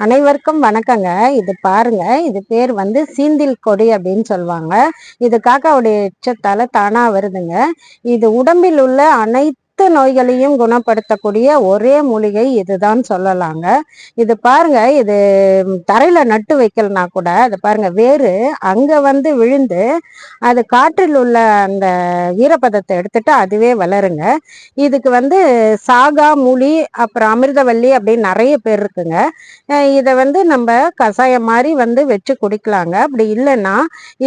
அனைவருக்கும் வணக்கங்க. இது பாருங்க. இது பேர் வந்து சீந்தில் கொடி அப்படின்னு சொல்லுவாங்க. இது காக்காவுடைய எச்சத்தால தானா வருதுங்க. இது உடம்பில் உள்ள அனைத்து நோய்களையும் குணப்படுத்தக்கூடிய ஒரே மூலிகை இதுதான் சொல்லலாங்க. இது பாருங்க இது தரையில நட்டு வைக்கலனா கூட அது பாருங்க வேறு அங்க வந்து விழுந்து அது காற்றில் உள்ள அந்த ஈரப்பதத்தை எடுத்துட்டு அதுவே வளருங்க. இதுக்கு வந்து சாகா மூலி அப்புறம் அமிர்தவல்லி அப்படின்னு நிறைய பேர் இருக்குங்க. இதை வந்து நம்ம கஷாயம் மாதிரி வந்து வச்சு குடிக்கலாங்க. அப்படி இல்லைன்னா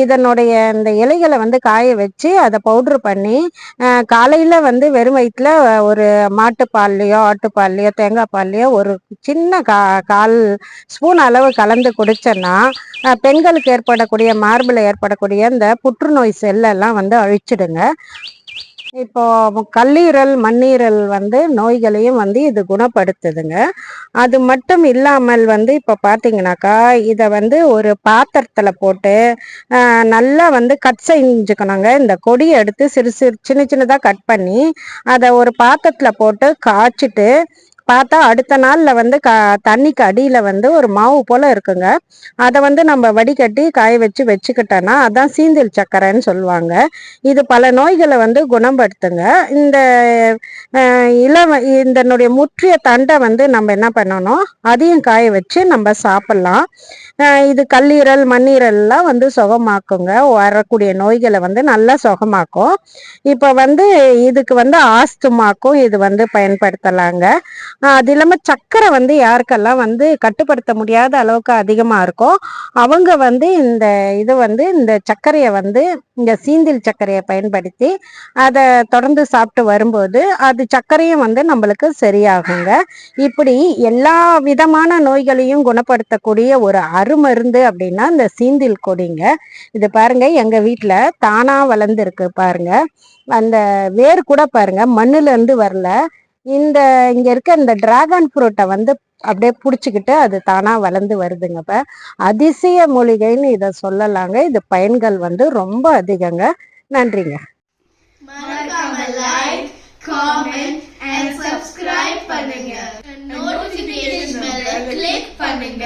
இதனுடைய இந்த இலைகளை வந்து காய வச்சு அதை பவுட்ரு பண்ணி காலையில் காலையில வந்து வெறும் வயிற்றுல ஒரு மாட்டுப்பால்லையோ ஆட்டுப்பால்லையோ தேங்காய் பால்லையோ ஒரு சின்ன கா கால் ஸ்பூன் அளவு கலந்து குடித்தோன்னா அஹ் பெண்களுக்கு ஏற்படக்கூடிய மார்பில் ஏற்படக்கூடிய இந்த புற்றுநோய் செல்லெல்லாம் வந்து அழிச்சிடுங்க. இப்போ கல்லீரல் மண்ணீரல் வந்து நோய்களையும் வந்து இது குணப்படுத்துதுங்க. அது மட்டும் இல்லாமல் வந்து இப்போ பார்த்தீங்கன்னாக்கா இதை வந்து ஒரு பாத்திரத்தில் போட்டு நல்லா வந்து கட் செஞ்சுக்கணுங்க. இந்த கொடியை எடுத்து சிறு சிறு சின்ன சின்னதாக கட் பண்ணி அதை ஒரு பாத்திரத்தில் போட்டு காய்ச்சிட்டு பார்த்தா அடுத்த நாளில் வந்து க தண்ணிக்கு அடியில் வந்து ஒரு மாவு போல் இருக்குங்க. அதை வந்து நம்ம வடிகட்டி காய வச்சு வச்சுக்கிட்டோன்னா அதான் சீந்தில் சக்கரைன்னு சொல்லுவாங்க. இது பல நோய்களை வந்து குணப்படுத்துங்க. இந்த இளம் இதனுடைய முற்றிய தண்டை வந்து நம்ம என்ன பண்ணணும்? அதையும் காய வச்சு நம்ம சாப்பிட்லாம். இது கல்லீரல் மண்ணீரல்லாம் வந்து சுகமாக்குங்க. வரக்கூடிய நோய்களை வந்து நல்லா சுகமாக்கும். இப்போ வந்து இதுக்கு வந்து ஆஸ்துமாக்கும் இது வந்து பயன்படுத்தலாங்க. அது இல்லாமல் சர்க்கரை வந்து யாருக்கெல்லாம் வந்து கட்டுப்படுத்த முடியாத அளவுக்கு அதிகமாக இருக்கோ அவங்க வந்து இந்த இது வந்து இந்த சர்க்கரையை வந்து இந்த சீந்தில் சர்க்கரையை பயன்படுத்தி அதை தொடர்ந்து சாப்பிட்டு வரும்போது அது சர்க்கரையும் வந்து நம்மளுக்கு சரியாகுங்க. இப்படி எல்லா விதமான நோய்களையும் குணப்படுத்தக்கூடிய ஒரு அருமருந்து அப்படின்னா இந்த சீந்தில் கொடிங்க. இது பாருங்க எங்க வீட்டில் தானா வளர்ந்துருக்கு பாருங்க. அந்த வேர் கூட பாருங்க மண்ணுல இருந்து வரல. இந்த இங்க இருக்க இந்த டிராகன் ஃப்ரூட்டை வந்து அப்படியே பிடிச்சிக்கிட்டு அது தானா வளர்ந்து வருதுங்க இப்ப. அதிசய மூலிகைன்னு இதை சொல்லலாங்க. இது பயன்கள் வந்து ரொம்ப அதிகங்க. நன்றிங்க. பண்ணுங்க.